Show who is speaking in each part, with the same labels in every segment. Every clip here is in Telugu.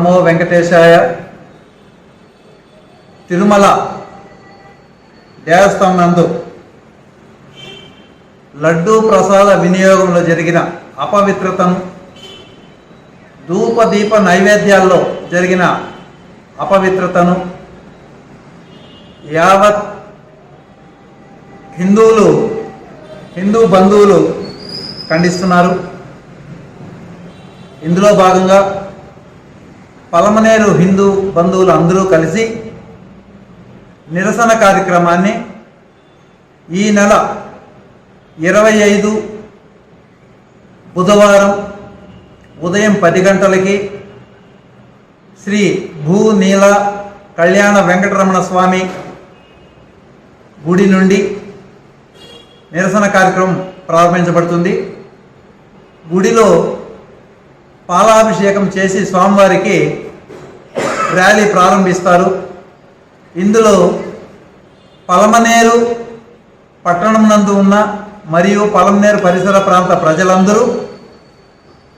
Speaker 1: నమో వెంకటేశాయ తిరుమల దేవస్థానం నందు లడ్డూ ప్రసాద వినియోగంలో జరిగిన అపవిత్రతను ధూపదీప నైవేద్యాల్లో జరిగిన అపవిత్రతను యావత్ హిందువులు హిందూ బంధువులు ఖండిస్తున్నారు. ఇందులో భాగంగా పలమనేరు హిందూ బంధువులు అందరూ కలిసి నిరసన కార్యక్రమాన్ని ఈ నెల ఇరవై ఐదు బుధవారం ఉదయం పది గంటలకి శ్రీ భూ నీల కళ్యాణ వెంకటరమణ స్వామి గుడి నుండి నిరసన కార్యక్రమం ప్రారంభించబడుతుంది. గుడిలో పాలాభిషేకం చేసి స్వామివారికి ర్యాలీ ప్రారంభిస్తారు. ఇందులో పలమనేరు పట్టణం నందు ఉన్న మరియు పలమనేరు పరిసర ప్రాంత ప్రజలందరూ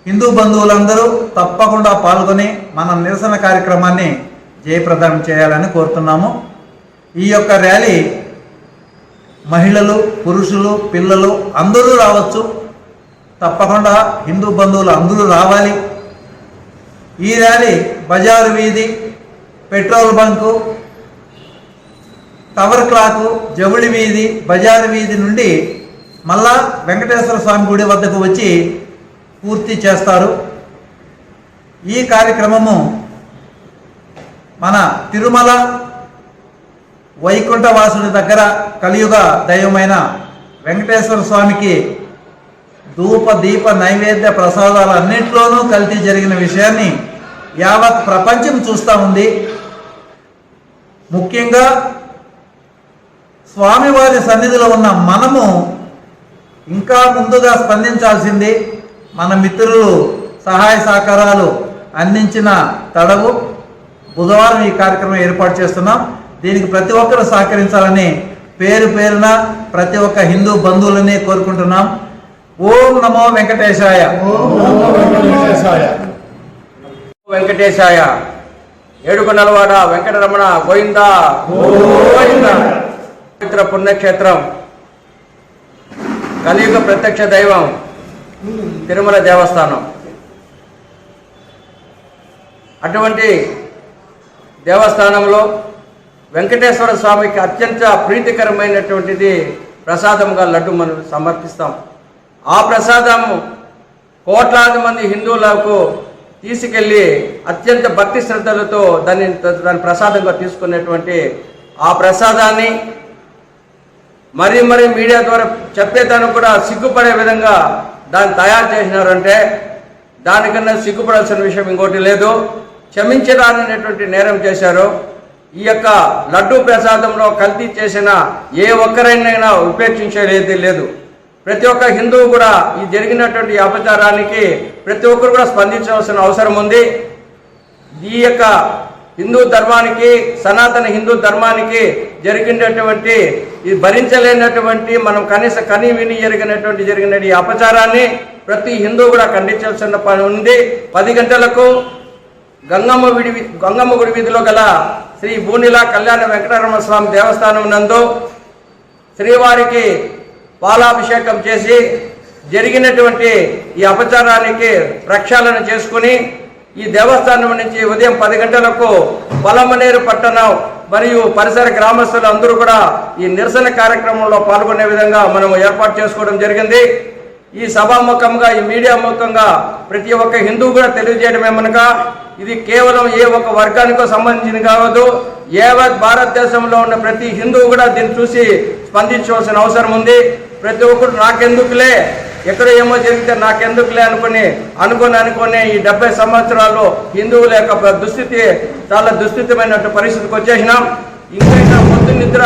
Speaker 1: హిందూ బంధువులందరూ తప్పకుండా పాల్గొని మన నిరసన కార్యక్రమాన్ని జయప్రదం చేయాలని కోరుతున్నాము. ఈ యొక్క ర్యాలీ మహిళలు పురుషులు పిల్లలు అందరూ రావచ్చు. తప్పకుండా హిందూ బంధువులు అందరూ రావాలి. ఈ ర్యాలీ బజారు వీధి పెట్రోల్ బంకు టవర్ క్లాకు జవుళి వీధి బజారు వీధి నుండి మళ్ళా వెంకటేశ్వర స్వామి గుడి వద్దకు వచ్చి పూర్తి చేస్తారు. ఈ కార్యక్రమము మన తిరుమల వైకుంఠవాసుని దగ్గర కలియుగ దైవమైన వెంకటేశ్వర స్వామికి ధూప దీప నైవేద్య ప్రసాదాలు అన్నింటిలోనూ కల్తీ జరిగిన విషయాన్ని యావత్ ప్రపంచం చూస్తూ ఉంది. ముఖ్యంగా స్వామివారి సన్నిధిలో ఉన్న మనము ఇంకా ముందుగా స్పందించాల్సింది మన మిత్రులు సహాయ సహకారాలు అందించిన తడవు. బుధవారం ఈ కార్యక్రమం ఏర్పాటు చేస్తున్నాం. దీనికి ప్రతి ఒక్కరూ సహకరించాలని పేరు పేరున ప్రతి ఒక్క హిందూ బంధువులని కోరుకుంటున్నాం. ఓం నమో వెంకటేశాయ.
Speaker 2: వెంకటేశాయ. ఏడుకొండలవాడ వెంకటరమణ గోవింద. పవిత్ర పుణ్యక్షేత్రం. కలియుగ ప్రత్యక్ష దైవం. తిరుమల దేవస్థానం. అటువంటి దేవస్థానంలో వెంకటేశ్వర స్వామికి అత్యంత ప్రీతికరమైనటువంటిది ప్రసాదంగా లడ్డు మనం సమర్పిస్తాం. ఆ ప్రసాదము కోట్లాది మంది హిందువులకు తీసుకెళ్ళి అత్యంత భక్తి శ్రద్ధలతో దాన్ని దాని ప్రసాదంగా తీసుకునేటువంటి ఆ ప్రసాదాన్ని మరీ మరీ మీడియా ద్వారా చెప్పేదానికి కూడా సిగ్గుపడే విధంగా దాన్ని తయారు చేసినారంటే దానికన్నా సిగ్గుపడాల్సిన విషయం ఇంకోటి లేదు. క్షమించడాననేటువంటి నేరం చేశారు. ఈ యొక్క లడ్డూ ప్రసాదంలో కల్తీ చేసిన ఏ ఒక్కరైనా ఉపేక్షించేది లేదు. ప్రతి ఒక్క హిందువు కూడా ఈ జరిగినటువంటి అపచారానికి ప్రతి ఒక్కరు కూడా స్పందించవలసిన అవసరం ఉంది. ఈ యొక్క హిందూ ధర్మానికి సనాతన హిందూ ధర్మానికి జరిగినటువంటి ఈ భరించలేనటువంటి మనం కనీస కని విని జరిగినటువంటి జరిగిన ఈ అపచారాన్ని ప్రతి హిందూ కూడా ఖండించాల్సిన పని ఉంది. పది గంటలకు గంగమ్మ విడి గంగమ్మ గుడి వీధిలో గల శ్రీ భూనిల కళ్యాణ వెంకటరమణ స్వామి దేవస్థానం నందు శ్రీవారికి పాలాభిషేకం చేసి జరిగినటువంటి ఈ అపచారానికి ప్రక్షాళన చేసుకుని ఈ దేవస్థానం నుంచి ఉదయం పది గంటలకు పొలమనేరు పట్టణం మరియు పరిసర గ్రామస్తులు అందరూ కూడా ఈ నిరసన కార్యక్రమంలో పాల్గొనే విధంగా మనం ఏర్పాటు చేసుకోవడం జరిగింది. ఈ సభాముఖంగా ఈ మీడియా ముఖంగా ప్రతి ఒక్క హిందూ కూడా తెలియజేయడం ఏమనగా ఇది కేవలం ఏ ఒక్క వర్గానికో సంబంధించింది కావద్దు. యావత్ భారతదేశంలో ఉన్న ప్రతి హిందువు కూడా దీన్ని చూసి స్పందించవలసిన అవసరం ఉంది. ప్రతి ఒక్కరు నాకెందుకులే? ఎక్కడ ఏమో జరిగితే నాకెందుకులే అనుకుని అనుకొని అనుకుని ఈ డెబ్బై సంవత్సరాల్లో హిందువుల యొక్క దుస్థితి చాలా దుస్థితమైనటువంటి పరిస్థితికి వచ్చేసినాం. ఇంకైనా పొద్దు నిద్ర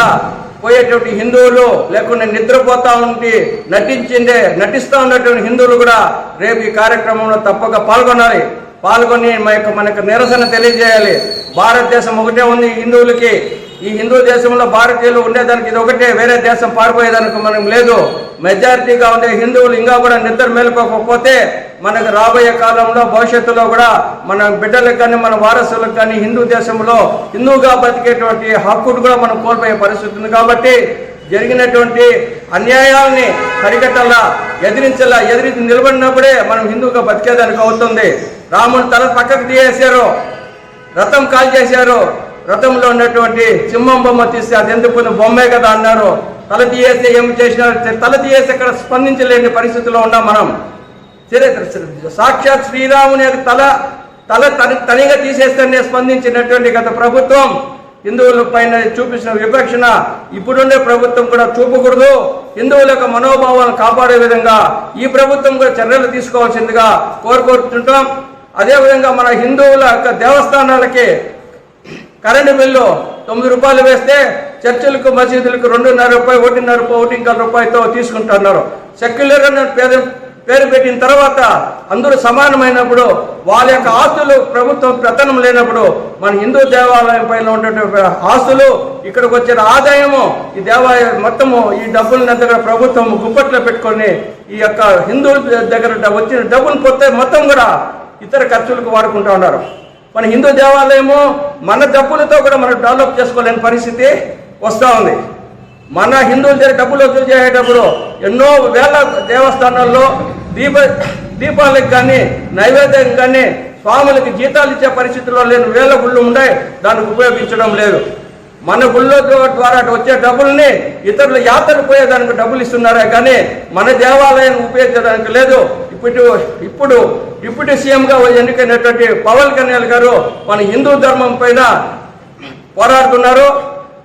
Speaker 2: పోయేటువంటి హిందువులు లేకుండా నిద్రపోతా ఉండి నటించిందే నటిస్తూ ఉన్నటువంటి హిందువులు కూడా రేపు ఈ కార్యక్రమంలో తప్పక పాల్గొనాలి. పాల్గొని మా యొక్క మనకు నిరసన తెలియజేయాలి. భారతదేశం ఒకటే ఉంది హిందువులకి. ఈ హిందూ దేశంలో భారతీయులు ఉండేదానికి ఇది ఒకటే వేరే దేశం పారిపోయేదానికి మనం లేదు. మెజారిటీగా ఉండే హిందువులు ఇంకా కూడా నిద్ర మేలుకోకపోతే మనకు రాబోయే కాలంలో భవిష్యత్తులో కూడా మన బిడ్డలకు కానీ మన వారసులకు కానీ హిందూ దేశంలో హిందూగా బతికేటువంటి హక్కును కూడా మనం కోల్పోయే పరిస్థితి ఉంది కాబట్టి జరిగినటువంటి అన్యాయాల్ని కరిగట్టలా ఎదిరించలా ఎదిరించి నిలబడినప్పుడే మనం హిందూగా బతికేదానికి అవుతుంది. రాముడు తల పక్కకు తీయేశారు రథం కాల్ చేశారు రథంలో ఉన్నటువంటి సింహం బొమ్మ తీస్తే అది ఎందుకు బొమ్మే కదా అన్నారు. తల తీయేసి ఏం చేసినారు తల తీయేసి ఇక్కడ స్పందించలేని పరిస్థితిలో ఉన్నాం మనం. సరే సాక్షాత్ శ్రీరాముని యొక్క తల తల తని తనిగా తీసేస్తేనే స్పందించినటువంటి గత ప్రభుత్వం. హిందువుల పైన చూపించిన వివక్షణ ఇప్పుడుండే ప్రభుత్వం కూడా చూపకూడదు. హిందువుల యొక్క మనోభావాలను కాపాడే విధంగా ఈ ప్రభుత్వం కూడా చర్యలు తీసుకోవాల్సిందిగా కోరుకుంటుంటాం. అదేవిధంగా మన హిందువుల యొక్క దేవస్థానాలకి కరెంటు బిల్లు తొమ్మిది రూపాయలు వేస్తే చర్చిలకు మసీదులకు రెండున్నర రూపాయలు ఒకటిన్నర రూపాయలు ఒకటి ఇంకా రూపాయలతో తీసుకుంటున్నారు. సెక్యులర్ అనే పేరు పేరు పెట్టిన తర్వాత అందరూ సమానమైనప్పుడు వాళ్ళ యొక్క ఆస్తులు ప్రభుత్వం ప్రతనం లేనప్పుడు మన హిందూ దేవాలయం పైన ఉన్నటువంటి ఆస్తులు ఇక్కడికి వచ్చిన ఆదాయము ఈ దేవాలయం మొత్తము ఈ డబ్బులను దగ్గర ప్రభుత్వం గుప్పట్లో పెట్టుకొని ఈ యొక్క హిందువుల దగ్గర వచ్చిన డబ్బులు పోతే మొత్తం కూడా ఇతర ఖర్చులకు వాడుకుంటూ ఉన్నారు. మన హిందూ దేవాలయము మన డబ్బులతో కూడా మనం డెవలప్ చేసుకోలేని పరిస్థితి వస్తూ ఉంది. మన హిందువుల దగ్గర డబ్బులు వసూలు చేసేటప్పుడు ఎన్నో వేల దేవస్థానాల్లో దీప దీపాలకు కానీ నైవేద్యం కానీ స్వాములకి జీతాలు ఇచ్చే పరిస్థితుల్లో లేని వేల గుళ్ళు ఉన్నాయి. దానికి ఉపయోగించడం లేదు. మన గుళ్ళో ద్వారా వచ్చే డబ్బుల్ని ఇతరుల యాత్ర పోయేదానికి డబ్బులు ఇస్తున్నారే కానీ మన దేవాలయాన్ని ఉపయోగించడానికి లేదు. ఇప్పుడు ఇప్పుడు డిప్యూటీ సీఎంగా ఎన్నికైనటువంటి పవన్ కళ్యాణ్ గారు మన హిందూ ధర్మం పైన పోరాడుతున్నారు.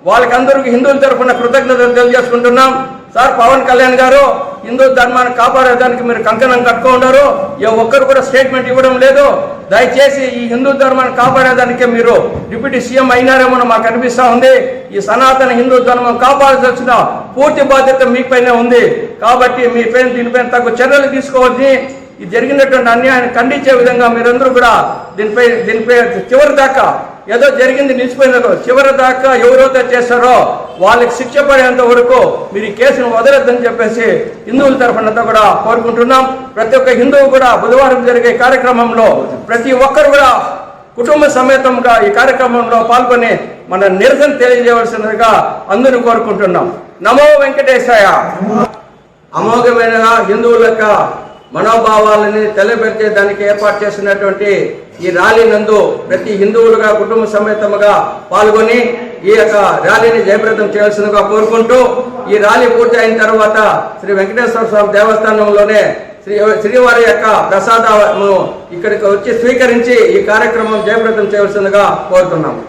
Speaker 2: వాళ్ళకందరికీ హిందువుల తరఫున కృతజ్ఞతలు తెలియజేసుకుంటున్నాం. సార్ పవన్ కళ్యాణ్ గారు హిందూ ధర్మాన్ని కాపాడేదానికి మీరు కంకణం కట్టుకున్నారు ఏ ఒక్కరు కూడా స్టేట్మెంట్ ఇవ్వడం లేదు. దయచేసి ఈ హిందూ ధర్మాన్ని కాపాడేదానికే మీరు డిప్యూటీ సీఎం అయినారేమో మాకు అనిపిస్తా ఉంది. ఈ సనాతన హిందూ ధర్మం కాపాడాల్సిన పూర్తి బాధ్యత మీపైనే ఉంది. కాబట్టి మీ పైన దీనిపైన తగు చర్యలు తీసుకోవాల్సి ఈ జరిగినటువంటి అన్యాయాన్ని ఖండించే విధంగా మీరందరూ కూడా దీనిపై దీనిపై చివరి దాకా ఏదో జరిగింది నిలిచిపోయిన చివరి దాకా ఎవరైతే చేస్తారో వాళ్ళకి శిక్ష పడేంత వరకు మీరు ఈ కేసును వదలొద్దని చెప్పేసి హిందువుల తరఫునంతా కూడా కోరుకుంటున్నాం. ప్రతి ఒక్క హిందువు కూడా బుధవారం జరిగే కార్యక్రమంలో ప్రతి ఒక్కరు కూడా కుటుంబ సమేతంగా ఈ కార్యక్రమంలో పాల్గొని మన నిరసన తెలియజేయవలసినదిగా అందరూ కోరుకుంటున్నాం. నమో వెంకటేశాయ. అమోఘమైన హిందువుల యొక్క మనోభావాలని తెలియబెట్టే దానికి ఏర్పాటు చేసినటువంటి ఈ ర్యాలీ నందు ప్రతి హిందువులుగా కుటుంబ సమేతముగా పాల్గొని ఈ యొక్క ర్యాలీని జయప్రదం చేయాల్సిందిగా కోరుకుంటూ ఈ ర్యాలీ పూర్తి అయిన తర్వాత శ్రీ వెంకటేశ్వర స్వామి దేవస్థానంలోనే శ్రీ శ్రీవారి యొక్క ప్రసాదము ఇక్కడికి వచ్చి స్వీకరించి ఈ కార్యక్రమం జయప్రదం చేయవలసిందిగా కోరుతున్నాము.